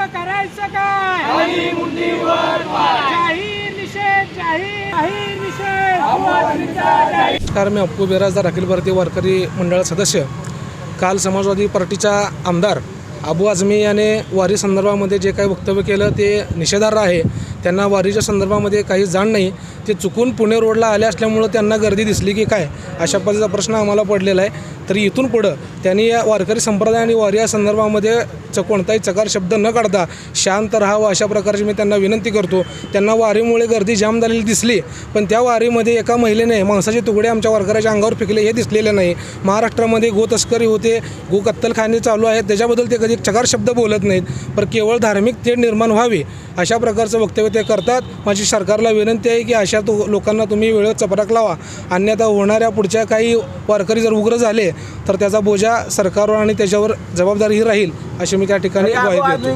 आमचं करायचं काय? जाहीर निषेध जाहीर जाहीर निषेध. नमस्कार मी अप्पू बिराजदार अखिल भारतीय वारकरी मंडळ सदस्य. काल समाजवादी पार्टीच्या आमदार अबू आझमी याने वारी संदर्भामध्ये जे काही वक्तव्य केलं ते निषेधार्ह आहे. त्यांना वारीच्या संदर्भामध्ये काही जाण नाही. ते चुकून पुणे रोडला आले असल्यामुळं त्यांना गर्दी दिसली की काय? अशा पद्धतीचा प्रश्न आम्हाला पडलेला आहे. तरी इथून पुढं त्यांनी या वारकरी संप्रदाय आणि वारी या संदर्भामध्ये च कोणताही चकार शब्द न काढता शांत राहावं अशा प्रकारची मी त्यांना विनंती करतो. त्यांना वारीमुळे गर्दी जाम झालेली दिसली. पण त्या वारीमध्ये एका महिलेने माणसाचे तुकडे आमच्या वारकऱ्याच्या अंगावर फेकले हे दिसलेले नाही. महाराष्ट्रामध्ये गो तस्करी होते गो कत्तलखाने चालू आहेत. त्याच्याबद्दल ते कधी चकार शब्द बोलत नाहीत पण केवळ धार्मिक तेढ निर्माण व्हावी अशा प्रकारचं वक्तव्य ते करतात. माझी सरकारला विनंती आहे की अशा तो लोकांना तुम्ही वेळेत चपराक लावा. अन्यथा होणाऱ्या पुढच्या काही वारकरी जर उग्र झाले तर त्याचा बोजा सरकारवर आणि त्याच्यावर जबाबदारी ही राहील अशी मी त्या ठिकाणी ग्वाही देतो.